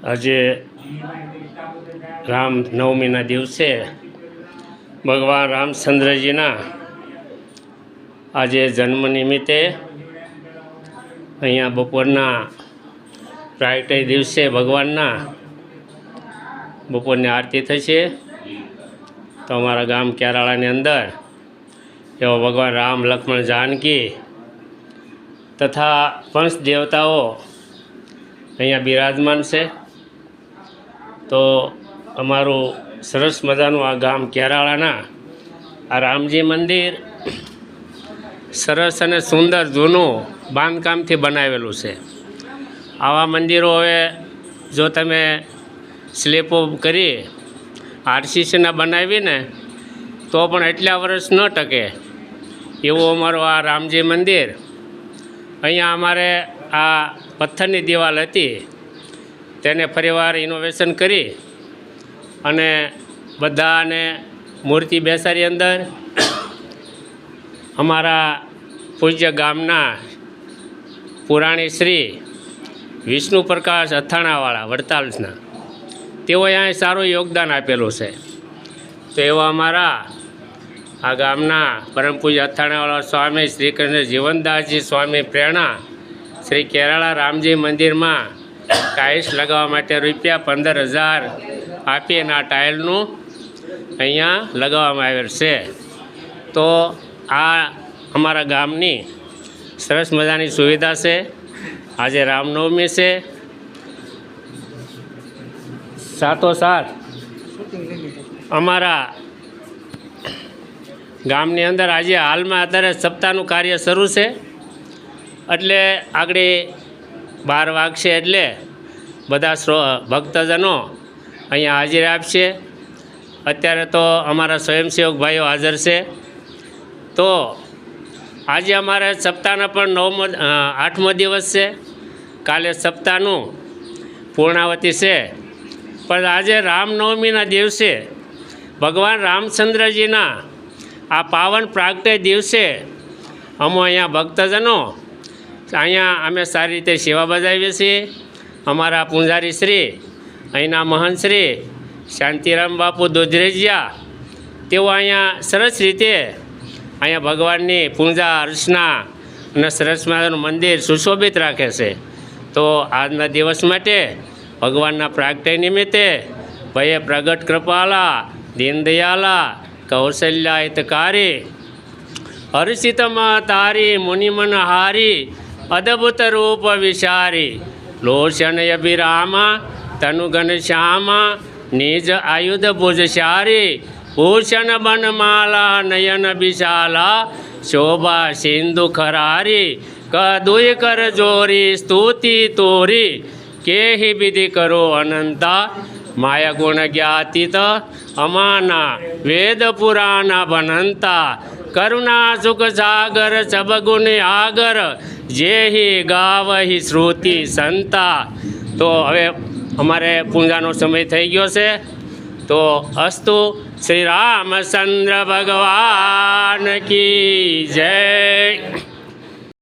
આજે રામ નવમીના દિવસે ભગવાન રામચંદ્રજીના આજે જન્મ નિમિત્તે અહીંયા બપોરના રાઈટે દિવસે ભગવાનના બપોરની આરતી થશે તો અમારા ગામ કેરાળાની અંદર એવો ભગવાન રામ લક્ષ્મણ જાનકી તથા પંચ દેવતાઓ અહીંયા બિરાજમાન છે. તો અમારું સરસ મજાનું આ ગામ કેરાળાના, આ રામજી મંદિર, સરસ અને સુંદર જૂનું બાંધકામથી બનાવેલું છે. આવા મંદિરો હવે જો તમે સ્લીપો કરી આરસીસીના બનાવીને, તો પણ એટલા વર્ષ ન ટકે. એવું અમારું આ રામજી મંદિર. અહીંયા અમારે આ પથ્થરની દિવાલ હતી. તેને ફરીવાર ઇનોવેશન કરી અને બધાને મૂર્તિ બેસાડી અંદર. અમારા પૂજ્ય ગામના પુરાણી શ્રી વિષ્ણુ પ્રકાશ અથાણાવાળા વડતાલના. તેઓએ અહીં સારું યોગદાન આપેલું છે. તો એવા અમારા આ ગામના પરમ પૂજ્ય અથાણાવાળા સ્વામી શ્રી કૃષ્ણ જીવનદાસજી સ્વામી પ્રેરણા શ્રી કેરાળા રામજી મંદિરમાં ટાઇલ્સ લગાવવા માટે રૂપિયા પંદર હજાર આપીને આ ટાઇલનું અહીંયા લગાવવામાં આવેલ છે. તો આ અમારા ગામની સરસ મજાની સુવિધા છે. આજે રામનવમી છે. સાથોસાથ અમારા ગામની અંદર આજે હાલમાં અત્યારે સપ્તાહનું કાર્ય શરૂ છે. એટલે આગળ બાર વાગશે એટલે બધા શ્રો, ભક્તજનો અહીંયા હાજરી આપશે. અત્યારે તો અમારા સ્વયંસેવક ભાઈઓ હાજર છે. તો આજે અમારે સપ્તાહના પણ નવમો આઠમો દિવસ છે. કાલે સપ્તાહનું પૂર્ણાવતી છે. પણ આજે રામનવમીના દિવસે ભગવાન રામચંદ્રજીના આ પાવન પ્રાગટય દિવસે અમો અહીંયા ભક્તજનો અહીંયા અમે સારી રીતે સેવા બજાવીએ છીએ. અમારા પૂંજારી શ્રી, અહીંના મહંત શ્રી, શાંતિરામ બાપુ દોધરેજિયા, તેઓ અહીંયા સરસ રીતે અહીંયા ભગવાનની પૂજા અર્ચના અને સરસ માતાનું મંદિર સુશોભિત રાખે છે. તો આજના દિવસ માટે ભગવાનના પ્રાગટય નિમિત્તે ભયે પ્રગટ કૃપાલા, દીનદયાલા કૌશલ્યા હિતકારી હર્ષિતમાં તારી, મુનિમન હારી અદભુત રૂપ વિચારી લોચન અભિરામા તનુગન શ્યામા નિજ આયુધ ભુજશારી ભૂષણ બનમાલા નયન વિશાલા શોભા સિંધુ ખરારી કદુય કર જોરી સ્તુતિ તોરી કેહી વિધિ કરો અનંતા માયા ગુણ જ્ઞાતિત અમાના વેદ પુરાણ બનંતા કરુણા સુખ સાગર સબગુણ આગર જેહી ગાવહી શ્રુતિ સંતા. તો હવે અમારે પૂજાનો સમય થઈ ગયો છે. તો અસ્તુ શ્રી રામચંદ્ર ભગવાન કી જય.